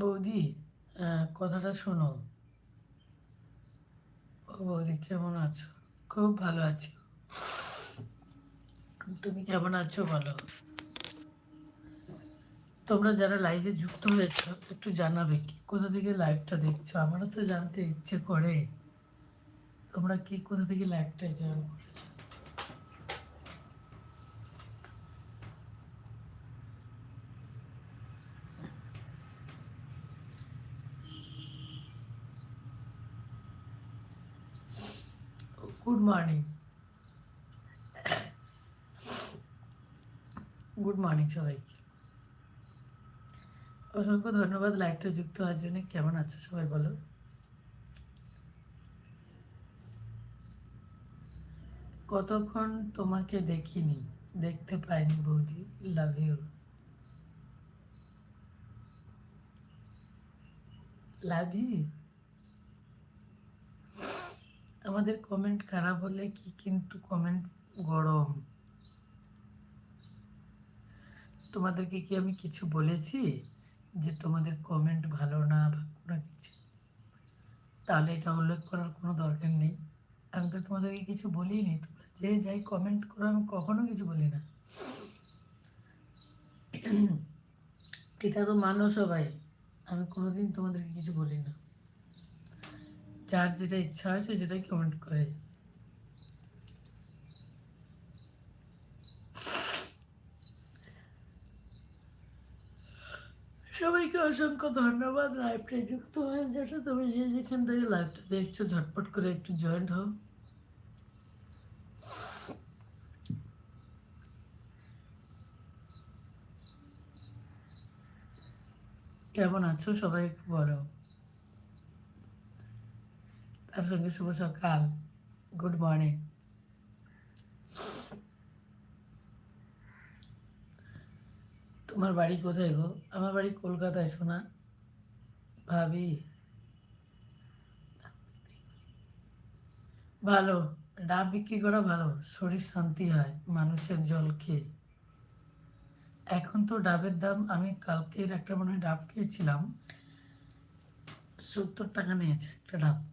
বৌদি কথাটা শোনো। ও বৌদি, কেমন আছো? খুব ভালো আছি। তুমি কেমন আছো বলো? তোমরা যারা লাইভে যুক্ত হয়েছো, একটু জানাবে কি? কোথা থেকে লাইভটা দেখছ? আমারও তো জানতে ইচ্ছে করে। তোমরা কি কোথা থেকে লাইভটা জয়েন করেছ? গুড মর্নিং গুড মর্নিং সবাইকে। অসংখ্য ধন্যবাদ লাইভটা যুক্ত হওয়ার জন্য। কেমন আছো সবাই বলো? কতক্ষণ তোমাকে দেখিনি? দেখতে পাইনি বৌদি। লাভ ইউ লাভ ইউ আমাদের কমেন্ট খারাপ হলে কি কিন্তু কমেন্ট গরম? তোমাদেরকে কি আমি কিছু বলেছি? যে তোমাদের কমেন্ট ভালো না বা কোনো কিছু? তাহলে এটা উল্লেখ করার কোনো দরকার নেই। আমি তো তোমাদেরকে কিছু বলিনি। তোমরা যে যাই কমেন্ট করো, আমি কখনো কিছু বলি না। এটা তো মানো সবাই আমি কোনোদিন তোমাদেরকে কিছু বলি না যার যেটা ইচ্ছা হয় সে সেটাই কমেন্ট করে। সবাইকে অসংখ্য ধন্যবাদ লাইভটা যুক্ত হয়ে যেটা তুমি যে যেখান থেকে লাইভটা দেখছ, ঝটপট করে একটু জয়েন্ট হও। কেমন আছো সবাই একটু বলো। তার সঙ্গে শুভ সকাল। গুড মর্নিং তোমার বাড়ি কোথায় গো? আমার বাড়ি কলকাতায় শোনা ভাবি। ভালো। ডাব বিক্রি করা ভালো। শরীর শান্তি হয়, মানুষের জল খেয়ে। এখন তো ডাবের দাম, আমি কালকের একটা মনে হয় ডাব খেয়েছিলাম। সত্তর টাকা নিয়েছে একটা ডাবকে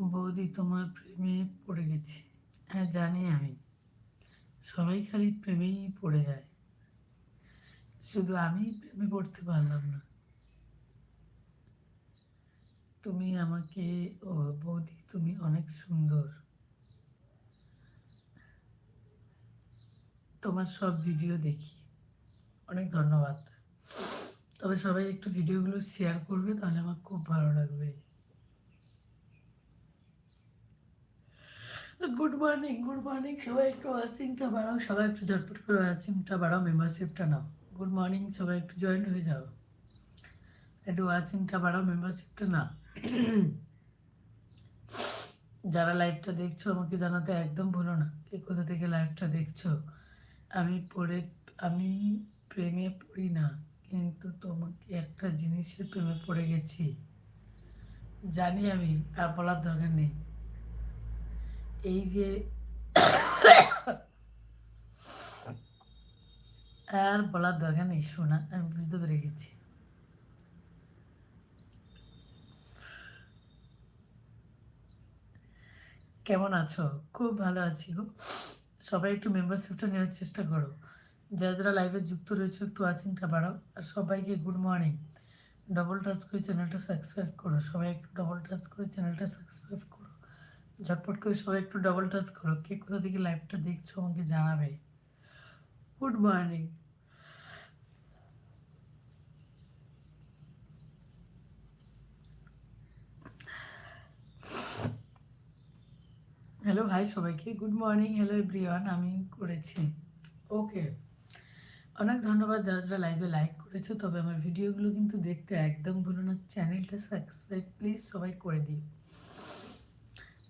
বৌদি, তোমার প্রেমে পড়ে গেছি। হ্যাঁ জানি আমি। সবাই খালি প্রেমেই পড়ে যায়। শুধু আমি প্রেমে পড়তে পারলাম না। তুমি আমাকে ও বৌদি, তুমি অনেক সুন্দর। তোমার সব ভিডিও দেখি। অনেক ধন্যবাদ। তবে সবাই একটু ভিডিওগুলো শেয়ার করবে, তাহলে আমার খুব ভালো লাগবে। গুড মর্নিং গুড মর্নিং সবাই একটু ওয়াচিংটা বাড়াও, সবাই একটু ঝটপট করে ওয়াচিংটা বাড়াও মেম্বারশিপটা নাও। গুড মর্নিং সবাই একটু জয়েন হয়ে যাও। একটু ওয়াচিংটা বাড়াও মেম্বারশিপটা না যারা লাইভটা দেখছ, আমাকে জানাতে একদম ভুলো না কে কোথা থেকে লাইভটা দেখছ। আমি পড়ে, আমি প্রেমে পড়ি না, কিন্তু তোমাকে একটা জিনিসের প্রেমে পড়ে গেছি। জানি আমি, আর বলার দরকার নেই। এই যে আর বলার দরকার নেই, শোনা, আমি বুঝতে পেরে গেছি। কেমন আছো? খুব ভালো আছি গো। সবাই একটু মেম্বারশিপটা নেওয়ার চেষ্টা করো। যারা যারা লাইভে যুক্ত রয়েছে, একটু ওয়াচিংটা বাড়াও। আর সবাইকে গুড মর্নিং ডবল টাচ করে চ্যানেলটা সাবস্ক্রাইব করো। সবাই একটু ডবল টাচ করে চ্যানেলটা সাবস্ক্রাইব করো। ঝটপট করে সবাই একটু ডবল টাচ করো। কে কোথা থেকে লাইভটা দেখছ আমাকে জানাবে। গুড মর্নিং হ্যালো হাই সবাইকে। গুড মর্নিং হ্যালো এভরিওয়ান আমি করেছি। ওকে অনেক ধন্যবাদ যারা যারা লাইভে লাইক করেছ, তবে আমার ভিডিওগুলো কিন্তু দেখতে একদম ভুলো না। চ্যানেলটা সাবস্ক্রাইব প্লিজ সবাই করে দিও।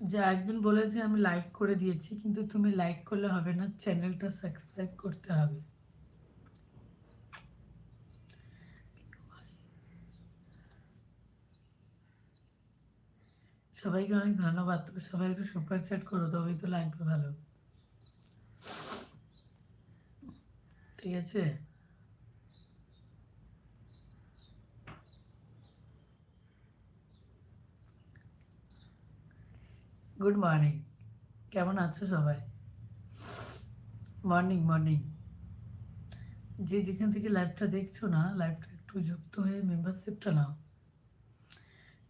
যে একজন বলেছে আমি লাইক করে দিয়েছি, কিন্তু তুমি লাইক করলে হবে না চ্যানেলটা সাবস্ক্রাইব করতে হবে। সবাইকে অনেক ধন্যবাদ, তবে সবাই একটু সুপার চ্যাট করো, তবেই তো লাগবে ভালো। ঠিক আছে? গুড মর্নিং কেমন আছো সবাই? মর্নিং মর্নিং যে যেখান থেকে লাইভটা দেখছ না লাইভটা একটু যুক্ত হয়ে মেম্বারশিপটা নাও।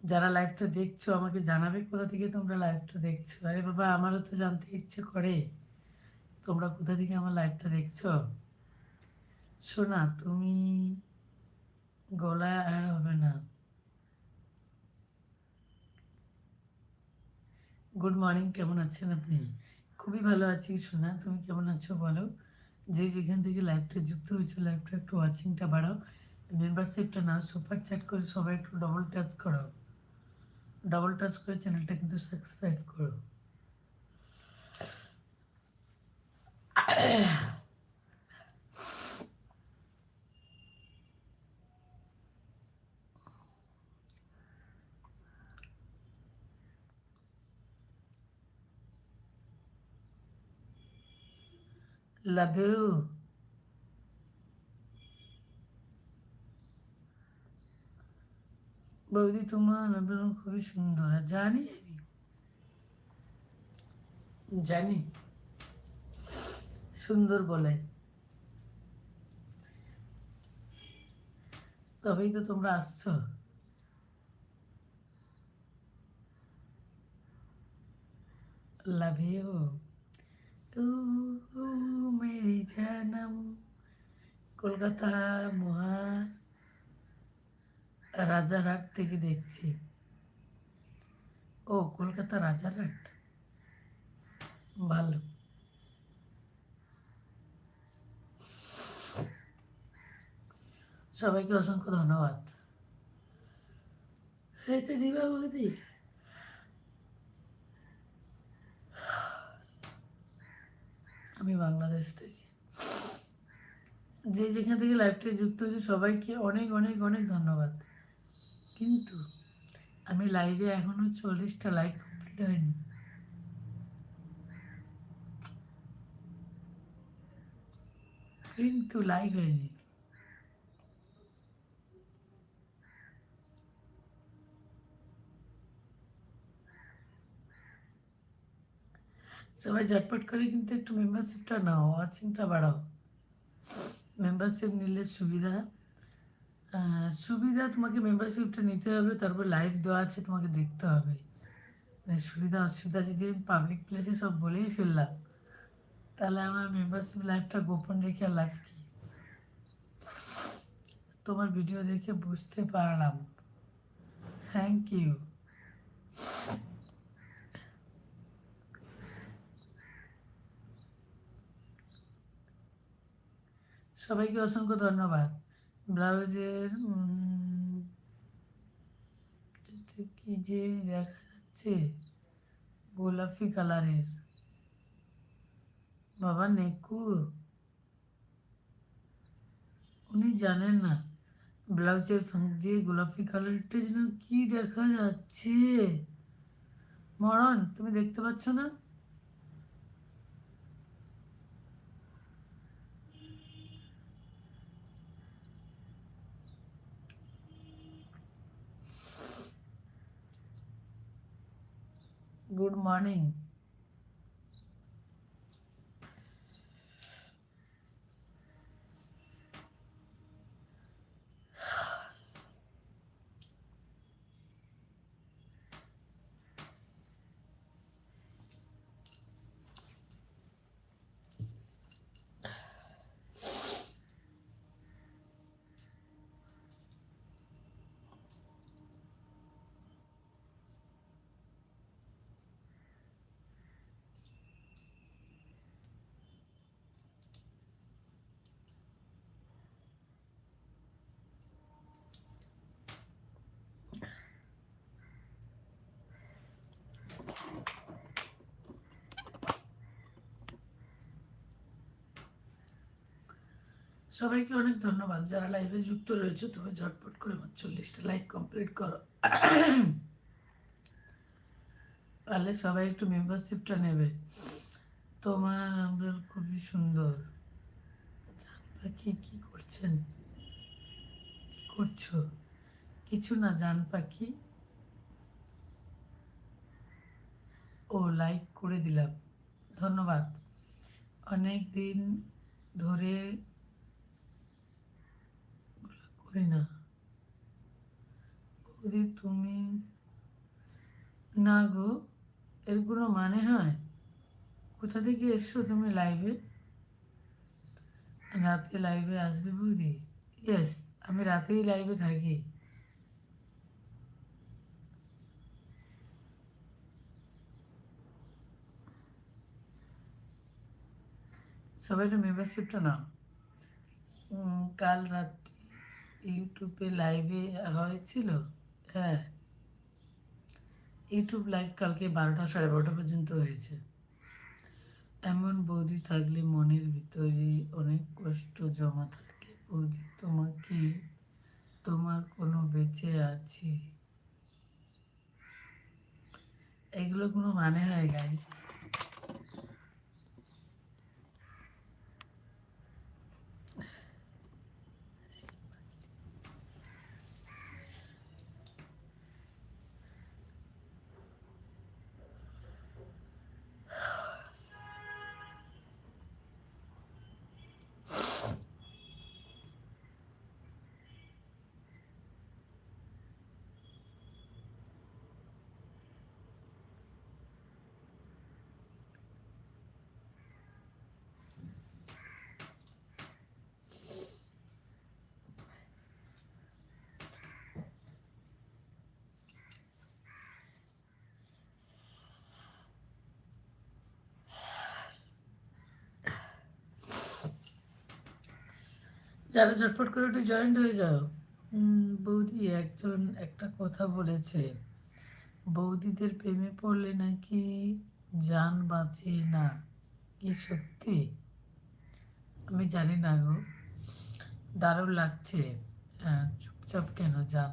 যারা লাইভটা দেখছ, আমাকে জানাবে কোথা থেকে তোমরা লাইভটা দেখছ। আরে বাবা, আমারও তো জানতে ইচ্ছে করে। তোমরা কোথা থেকে আমার লাইভটা দেখছ? শোনা তুমি গলায় আর হবে না। গুড মর্নিং কেমন আছেন আপনি? খুবই ভালো আছি, সোনা। তুমি কেমন আছো বলো? যে যেখান থেকে লাইভটা যুক্ত হয়েছো লাইভটা একটু ওয়াচিংটা বাড়াও। মেম্বারশিপটা নাও সুপার চ্যাট করে সবাই একটু ডবল টাচ করো। ডবল টাচ করে চ্যানেলটা কিন্তু সাবস্ক্রাইব করো। লাভ ইউ বৌদি, তোমার আন্দোলন খুবই সুন্দর, আর জানি আমি। জানি। সুন্দর বলে। তবেই তো তোমরা আসছো। লাভ ইউ তু মেরি জানম কলকাতা মহা রাজারহাট থেকে দেখছি। ও, কলকাতা রাজারহাট ভালো। সবাইকে অসংখ্য ধন্যবাদ। এতে দিবা বৌদি আমি বাংলাদেশ থেকে। যে যেখান থেকে লাইভটা যুক্ত হয়েছে, সবাইকে অনেক অনেক অনেক ধন্যবাদ। কিন্তু আমি লাইভে এখনও চল্লিশটা লাইক কমপ্লিট হয়নি। কিন্তু লাইক হয়নি। সবাই ঝটপট করে কিন্তু একটু মেম্বারশিপটা নাও ওয়াচিংটা বাড়াও। মেম্বারশিপ নিলে সুবিধা। সুবিধা তোমাকে মেম্বারশিপটা নিতে হবে, তারপর লাইভ দেওয়া আছে তোমাকে দেখতে হবে। মানে সুবিধা, অসুবিধা যদি আমি পাবলিক প্লেসে সব বলেই ফেললাম, তাহলে আমার মেম্বারশিপ লাইভটা গোপন রেখে লাইভ কি? তোমার ভিডিও দেখে বুঝতে পারলাম। থ্যাংক ইউ সবাইকে অসংখ্য ধন্যবাদ। ব্লাউজের কি যে দেখা যাচ্ছে, গোলাপি কালারের। বাবা নেকু। উনি জানেন না, ব্লাউজের ফাঁক দিয়ে গোলাপি কালারটা যেন কি দেখা যাচ্ছে। মরণ, তুমি দেখতে পাচ্ছ না? গুড মর্নিং সবাইকে অনেক ধন্যবাদ। যারা লাইভে যুক্ত রয়েছে, তবে ঝটপট করে আমার চল্লিশটা লাইক কমপ্লিট করো। পারলে সবাই একটু মেম্বারশিপটা নেবে। তোমার আমরা খুবই সুন্দর। পাখি কি করছেন? কি করছ? কিছু না জান পাখি ও লাইক করে দিলাম। ধন্যবাদ। অনেক দিন ধরে করি না। বৌদি, তুমি না গো এর কোনো মানে হয়? কোথা থেকে এসছো তুমি লাইভে? রাতে লাইভে আসবে বৌদি? ইয়েস, আমি রাতেই লাইভে থাকি। সবাই একটু মেম্বারশিপটা নাও। কাল রাত্রি ইউটিউবে লাইভে হয়েছিল? হ্যাঁ। ইউটিউব লাইভ কালকে বারোটা সাড়ে বারোটা পর্যন্ত হয়েছে। এমন বৌদি থাকলে মনের ভিতরে অনেক কষ্ট জমা থাকে। বৌদি তোমাকে তোমার কোনো বেঁচে আছি? এগুলো কোনো মানে হয় গাইস যারা ঝটপট করে একটু জয়েন্ট হয়ে যাও। বৌদি একজন একটা কথা বলেছে। বৌদিদের প্রেমে পড়লে নাকি যান বাঁচে না? কি সত্যি? আমি জানি না গো। দারুণ লাগছে। চুপচাপ কেন যান?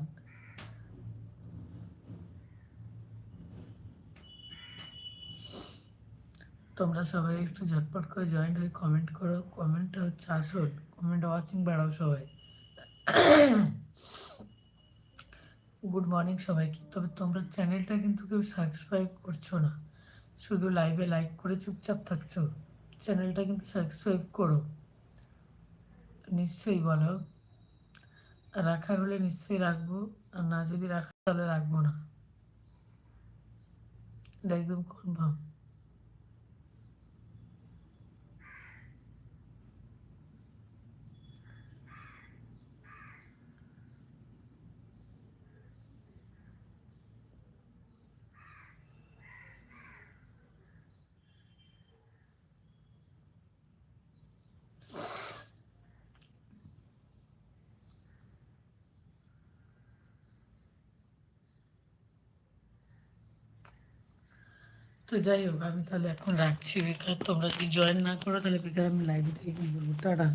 তোমরা সবাই একটু ঝটপট করে জয়েন্ট হয়ে কমেন্ট করো। কমেন্টটা হচ্ছে আসল। কমেন্ট ওয়াচিং বাড়াও সবাই। গুড মর্নিং সবাইকে। তবে তোমরা চ্যানেলটা কিন্তু কেউ সাবস্ক্রাইব করছ না। শুধু লাইভে লাইক করে চুপচাপ থাকছো। চ্যানেলটা কিন্তু সাবস্ক্রাইব করো। নিশ্চয়ই বলো। রাখার হলে নিশ্চয়ই রাখব, আর না যদি রাখা তাহলে রাখব না। একদম কনফার্ম তো যাই হোক, আমি তাহলে এখন রাখছি। বেকার তোমরা যদি জয়েন না করো, তাহলে বেকার আমি লাইভে থেকে কি বলব টাটা।